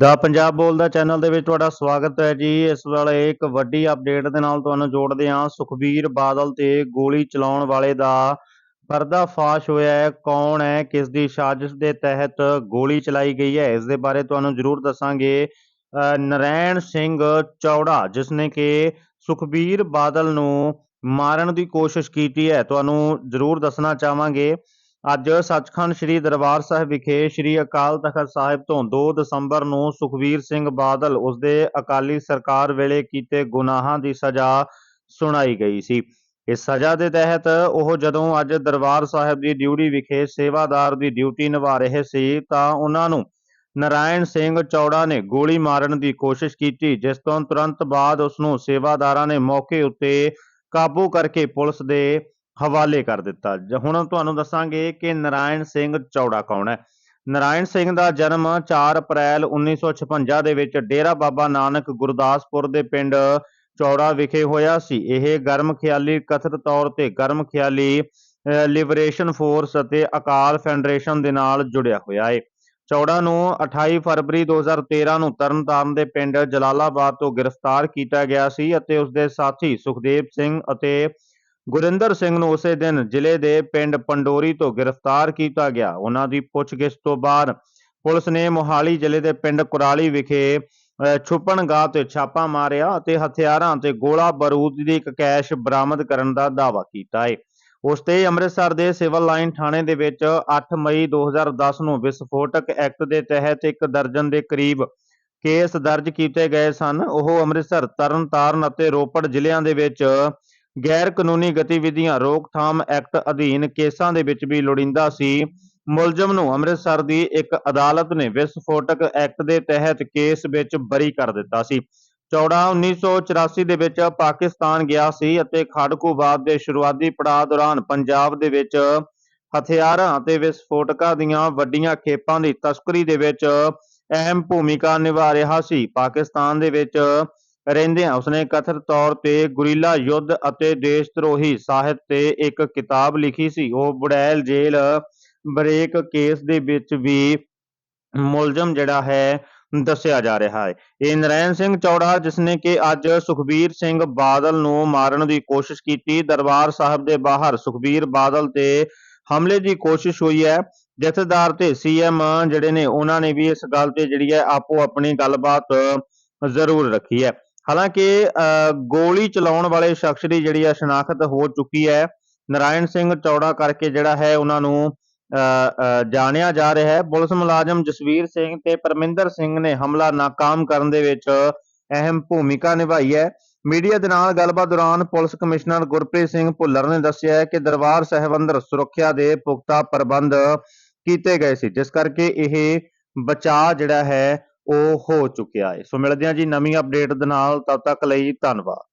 ਦਾ ਪੰਜਾਬ ਬੋਲਦਾ ਚੈਨਲ ਦੇ ਵਿੱਚ ਤੁਹਾਡਾ ਸਵਾਗਤ ਹੈ ਜੀ। ਇਸ ਵੇਲੇ ਇੱਕ ਵੱਡੀ ਅਪਡੇਟ ਦੇ ਨਾਲ ਤੁਹਾਨੂੰ ਜੋੜਦੇ ਹਾਂ। ਸੁਖਬੀਰ ਬਾਦਲ ਤੇ ਗੋਲੀ ਚਲਾਉਣ ਵਾਲੇ ਦਾ ਪਰਦਾ ਫਾਸ਼ ਹੋਇਆ ਹੈ। ਕੌਣ ਹੈ? ਕਿਸ ਦੀ ਸਾਜ਼ਿਸ਼ ਦੇ ਤਹਿਤ ਗੋਲੀ ਚਲਾਈ ਗਈ ਹੈ? ਇਸ ਦੇ ਬਾਰੇ ਤੁਹਾਨੂੰ ਜ਼ਰੂਰ ਦੱਸਾਂਗੇ। ਅ, ਨਰੈਣ ਸਿੰਘ ਚੌੜਾ ਜਿਸ ਨੇ ਕਿ ਸੁਖਬੀਰ ਬਾਦਲ ਨੂੰ ਮਾਰਨ ਦੀ ਕੋਸ਼ਿਸ਼ ਕੀਤੀ ਹੈ। ਤੁਹਾਨੂੰ ਜ਼ਰੂਰ ਦੱਸਣਾ ਚਾਹਾਂਗੇ। ਅੱਜ ਸੱਚਖੰਡ ਸ੍ਰੀ ਦਰਬਾਰ ਸਾਹਿਬ ਵਿਖੇ ਸ੍ਰੀ ਅਕਾਲ ਤਖਤ ਸਾਹਿਬ ਤੋਂ 2 ਦਸੰਬਰ ਨੂੰ ਸੁਖਬੀਰ ਸਿੰਘ ਬਾਦਲ ਉਸਦੇ ਅਕਾਲੀ ਸਰਕਾਰ ਵੇਲੇ ਕੀਤੇ ਗੁਨਾਹਾਂ ਦੀ ਸਜ਼ਾ ਸੁਣਾਈ ਗਈ ਸੀ। ਇਸ ਸਜ਼ਾ ਦੇ ਤਹਿਤ ਉਹ ਜਦੋਂ ਅੱਜ ਦਰਬਾਰ ਸਾਹਿਬ ਦੀ ਡਿਊਟੀ ਵਿਖੇ ਸੇਵਾਦਾਰ ਦੀ ਡਿਊਟੀ ਨਿਭਾ ਰਹੇ ਸੀ ਤਾਂ ਉਹਨਾਂ ਨੂੰ ਨਰਾਇਣ ਸਿੰਘ ਚੌੜਾ ਨੇ ਗੋਲੀ ਮਾਰਨ ਦੀ ਕੋਸ਼ਿਸ਼ ਕੀਤੀ, ਜਿਸ ਤੋਂ ਤੁਰੰਤ ਬਾਅਦ ਉਸ ਨੂੰ ਸੇਵਾਦਾਰਾਂ ਨੇ ਮੌਕੇ ਉੱਤੇ ਕਾਬੂ ਕਰਕੇ ਪੁਲਿਸ ਦੇ ਹਵਾਲੇ ਕਰ ਦਿੱਤਾ। ਹੁਣ ਤੁਹਾਨੂੰ ਦੱਸਾਂਗੇ ਕਿ ਨਰਾਇਣ ਸਿੰਘ ਚੌੜਾ ਕੌਣ ਹੈ। ਨਰਾਇਣ ਸਿੰਘ ਦਾ ਜਨਮ 4 ਅਪ੍ਰੈਲ 1956 ਦੇ ਵਿੱਚ ਡੇਰਾ ਬਾਬਾ ਨਾਨਕ ਗੁਰਦਾਸਪੁਰ ਦੇ ਪਿੰਡ ਚੌੜਾ ਵਿਖੇ ਹੋਇਆ ਸੀ। ਇਹ ਗਰਮ ਖਿਆਲੀ ਕਥਿਤ ਤੌਰ ਤੇ ਗਰਮ ਖਿਆਲੀ ਲਿਬਰੇਸ਼ਨ ਫੋਰਸ ਅਤੇ ਅਕਾਲ ਫੈਡਰੇਸ਼ਨ ਦੇ ਨਾਲ ਜੁੜਿਆ ਹੋਇਆ ਹੈ ਚੌੜਾ ਨੂੰ 28 ਫਰਵਰੀ 2013 ਨੂੰ ਤਰਨਤਾਰਨ ਦੇ ਪਿੰਡ ਜਲਾਲਾਬਾਦ ਤੋਂ ਗ੍ਰਿਫਤਾਰ ਕੀਤਾ ਗਿਆ ਸੀ ਅਤੇ ਉਸ ਦੇ ਸਾਥੀ ਸੁਖਦੇਵ ਸਿੰਘ ਅਤੇ ਗੁਰਿੰਦਰ ਸਿੰਘ ਨੂੰ ਉਸੇ ਦਿਨ ਜ਼ਿਲ੍ਹੇ ਦੇ ਪਿੰਡ ਪੰਡੋਰੀ ਤੋਂ ਗ੍ਰਿਫਤਾਰ ਕੀਤਾ ਗਿਆ। ਉਹਨਾਂ ਦੀ ਪੁੱਛਗਿੱਛ ਤੋਂ ਬਾਅਦ ਪੁਲਿਸ ਨੇ ਮੋਹਾਲੀ ਜ਼ਿਲ੍ਹੇ ਦੇ ਪਿੰਡ ਕੁਰਾਲੀ ਵਿਖੇ ਅਹ, ਤੇ ਛਾਪਾ ਮਾਰਿਆ ਅਤੇ ਹਥਿਆਰਾਂ ਤੇ ਗੋਲਾ ਬਾਰੂਦ ਦੀ ਇੱਕ ਕੈਸ਼ ਬਰਾਮਦ ਕਰਨ ਦਾ ਦਾਅਵਾ ਕੀਤਾ ਹੈ ਉਸ ਤੇ ਅੰਮ੍ਰਿਤਸਰ ਦੇ ਸਿਵਲ ਲਾਈਨ ਥਾਣੇ ਦੇ ਵਿੱਚ 8 ਮਈ 2010 ਨੂੰ ਵਿਸਫੋਟਕ ਐਕਟ ਦੇ ਤਹਿਤ ਇੱਕ ਦਰਜਨ ਦੇ ਕਰੀਬ ਕੇਸ ਦਰਜ ਕੀਤੇ ਗਏ ਸਨ। ਉਹ ਅੰਮ੍ਰਿਤਸਰ ਤਰਨਤਾਰਨ ਅਤੇ ਰੋਪੜ ਜ਼ਿਲ੍ਹਿਆਂ ਦੇ ਵਿੱਚ ਗੈਰ ਕਾਨੂੰਨੀ ਗਤੀਵਿਧੀਆਂ, ਰੋਕਥਾਮ ਐਕਟ ਅਧੀਨ ਕੇਸਾਂ ਦੇ ਵਿੱਚ ਵੀ ਲੋੜੀਂਦਾ ਸੀ। ਮੁਲਜ਼ਮ ਨੂੰ ਅੰਮ੍ਰਿਤਸਰ ਦੀ ਇੱਕ ਅਦਾਲਤ ਨੇ ਵਿਸਫੋਟਕ ਐਕਟ ਦੇ ਤਹਿਤ ਕੇਸ ਵਿੱਚ ਬਰੀ ਕਰ ਦਿੱਤਾ ਸੀ। ਚੌੜਾ 1984 ਦੇ ਵਿੱਚ ਪਾਕਿਸਤਾਨ ਗਿਆ ਸੀ ਅਤੇ ਖਾੜਕੂਬਾਦ ਦੇ ਸ਼ੁਰੂਆਤੀ ਪੜਾਅ ਦੌਰਾਨ ਪੰਜਾਬ ਦੇ ਵਿੱਚ ਹਥਿਆਰਾਂ ਅਤੇ ਵਿਸਫੋਟਕਾਂ ਦੀਆਂ ਵੱਡੀਆਂ ਖੇਪਾਂ ਦੀ ਤਸਕਰੀ ਦੇ ਵਿੱਚ ਅਹਿਮ ਭੂਮਿਕਾ ਨਿਭਾ ਰਿਹਾ ਸੀ। ਪਾਕਿਸਤਾਨ ਦੇ ਵਿੱਚ ਰਹਿੰਦਿਆਂ ਉਸਨੇ ਕਥਿਤ ਤੌਰ ਤੇ ਗੁਰੀਲਾ ਯੁੱਧ ਅਤੇ ਦੇਸ਼ ਧਰੋਹੀ ਸਾਹਿਤ ਤੇ ਇੱਕ ਕਿਤਾਬ ਲਿਖੀ ਸੀ। ਉਹ ਬੁੜੈਲ ਜੇਲ੍ਹ ਬ੍ਰੇਕ ਕੇਸ ਦੇ ਵਿੱਚ ਵੀ ਮੁਲਜ਼ਮ ਜਿਹੜਾ ਹੈ, ਦੱਸਿਆ ਜਾ ਰਿਹਾ ਹੈ। ਇਹ ਨਰੈਣ ਸਿੰਘ ਚੌੜਾ, ਜਿਸਨੇ ਕਿ ਅੱਜ ਸੁਖਬੀਰ ਸਿੰਘ ਬਾਦਲ ਨੂੰ ਮਾਰਨ ਦੀ ਕੋਸ਼ਿਸ਼ ਕੀਤੀ, ਦਰਬਾਰ ਸਾਹਿਬ ਦੇ ਬਾਹਰ ਸੁਖਬੀਰ ਬਾਦਲ ਤੇ ਹਮਲੇ ਦੀ ਕੋਸ਼ਿਸ਼ ਹੋਈ ਹੈ। ਜਥੇਦਾਰ ਤੇ ਸੀਐਮ ਜਿਹੜੇ ਨੇ, ਉਹਨਾਂ ਨੇ ਵੀ ਇਸ ਗੱਲ ਤੇ ਜਿਹੜੀ ਹੈ ਆਪੋ ਆਪਣੀ ਗੱਲਬਾਤ ਜ਼ਰੂਰ ਰੱਖੀ ਹੈ। ਹਾਲਾਂਕਿ ਅਹ, ਗੋਲੀ ਚਲਾਉਣ ਵਾਲੇ ਸ਼ਖਸ ਦੀ ਜਿਹੜੀ ਹੈ ਸ਼ਨਾਖਤ ਹੋ ਚੁੱਕੀ ਹੈ। ਨਰਾਇਣ ਸਿੰਘ ਚੌੜਾ ਕਰਕੇ ਜਿਹੜਾ ਹੈ ਉਹਨਾਂ ਨੂੰ ਅਹ, ਜਾਣਿਆ ਜਾ ਰਿਹਾ ਹੈ। ਪੁਲਿਸ ਮੁਲਾਜ਼ਮ ਜਸਵੀਰ ਸਿੰਘ ਤੇ ਪਰਮਿੰਦਰ ਸਿੰਘ ਨੇ ਹਮਲਾ ਨਾਕਾਮ ਕਰਨ ਦੇ ਵਿੱਚ ਅਹਿਮ ਭੂਮਿਕਾ ਨਿਭਾਈ ਹੈ। ਮੀਡੀਆ ਦੇ ਨਾਲ ਗੱਲਬਾਤ ਦੌਰਾਨ ਪੁਲਿਸ ਕਮਿਸ਼ਨਰ ਗੁਰਪ੍ਰੀਤ ਸਿੰਘ ਭੁੱਲਰ ਨੇ ਦੱਸਿਆ ਹੈ ਕਿ ਦਰਬਾਰ ਸਾਹਿਬ ਅੰਦਰ ਸੁਰੱਖਿਆ ਦੇ ਪੁਖਤਾ ਪ੍ਰਬੰਧ ਕੀਤੇ ਗਏ ਸੀ ਜਿਸ ਕਰਕੇ ਇਹ ਬਚਾਅ ਜਿਹੜਾ ਹੈ ਉਹ ਹੋ ਚੁੱਕਿਆ ਹੈ। ਸੋ ਮਿਲਦੇ ਹਾਂ ਜੀ ਨਵੀਂ ਅਪਡੇਟ ਦੇ ਨਾਲ। ਤਦ ਤੱਕ ਲਈ ਧੰਨਵਾਦ।